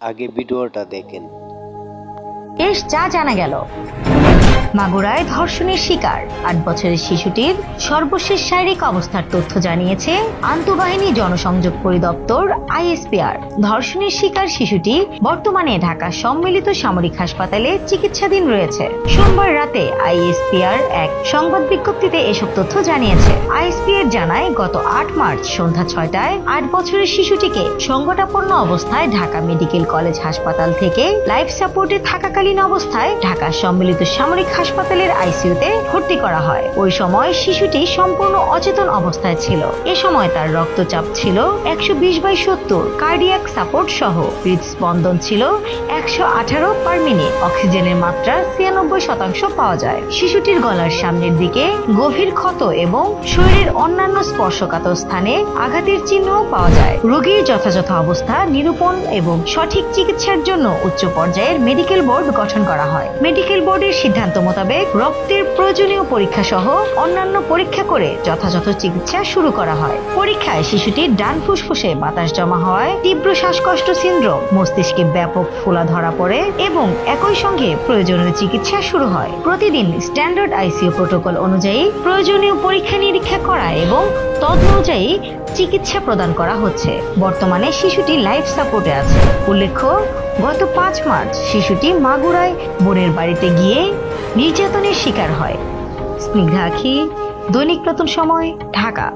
আগে ভিডিওটা দেখেন। বেশ যা জানা গেল। মাগুরায় ধর্ষণের শিকার। আট বছরের শিশুটির সর্বশেষ শারীরিক অবস্থার তথ্য জানিয়েছে আন্তঃবাহিনী জনসংযোগ পরিদপ্তর আইএসপিআর। ধর্ষণের শিকার শিশুটি বর্তমানে ঢাকা সম্মিলিত সামরিক হাসপাতালে চিকিৎসাধীন রয়েছে। সোমবার রাতে আইএসপিআর এক সংবাদ বিজ্ঞপ্তিতে এসব তথ্য জানিয়েছে। আইএসপিআর জানায়, গত আট মার্চ সন্ধ্যা ছয়টায় আট বছরের শিশুটিকে সংকটাপন্ন অবস্থায় ঢাকা মেডিকেল কলেজ হাসপাতাল থেকে লাইফ সাপোর্টে থাকাকালীন অবস্থায় ঢাকা সম্মিলিত সামরিক হাসপাতালের আইসিইউতে ভর্তি করা হয়। ওই সময় শিশুটি সম্পূর্ণ অচেতন অবস্থায় ছিল। এ সময় তার রক্তচাপ ছিল একশো বিশ বাই সত্তর, কার্ডিয়াক সাপোর্ট সহ। হৃদস্পন্দন ছিল একশো আঠারো পার মিনিট। অক্সিজেনের মাত্রা ছিয়ানব্বই শতাংশ পাওয়া যায়। শিশুটির গলার সামনের দিকে গভীর ক্ষত এবং শরীরের অন্যান্য স্পর্শকাতর স্থানে আঘাতের চিহ্নও পাওয়া যায়। রোগীর যথাযথ অবস্থা নিরূপণ এবং সঠিক চিকিৎসার জন্য উচ্চ পর্যায়ের মেডিকেল বোর্ড গঠন করা হয়। মেডিকেল বোর্ডের সিদ্ধান্ত মোতাবেক রক্তের প্রয়োজনীয় পরীক্ষা সহ অন্যান্য পরীক্ষা করে যথাযথ চিকিৎসা শুরু করা হয়। পরীক্ষায় শিশুটির ডান ফুসফুসে বাতাস জমা হওয়ায় তীব্র শ্বাসকষ্ট সিন্ড্রোম, মস্তিষ্কে ব্যাপক ফোলা ধরা পড়ে এবং একই সঙ্গে প্রয়োজনীয় চিকিৎসা শুরু হয়। প্রতিদিন স্ট্যান্ডার্ড আইসিইউ প্রোটোকল অনুযায়ী প্রয়োজনীয় পরীক্ষা নিরীক্ষা করা এবং তদ অনুযায়ী চিকিৎসা প্রদান করা হচ্ছে। বর্তমানে শিশুটি লাইফ সাপোর্টে আছে। উল্লেখ্য, গত পাঁচ মার্চ শিশুটি মাগুরায় বোনের বাড়িতে গিয়ে নির্যাতনের শিকার হয়। স্নিগ্ধা দৈনিক নতুন সময় ঢাকা।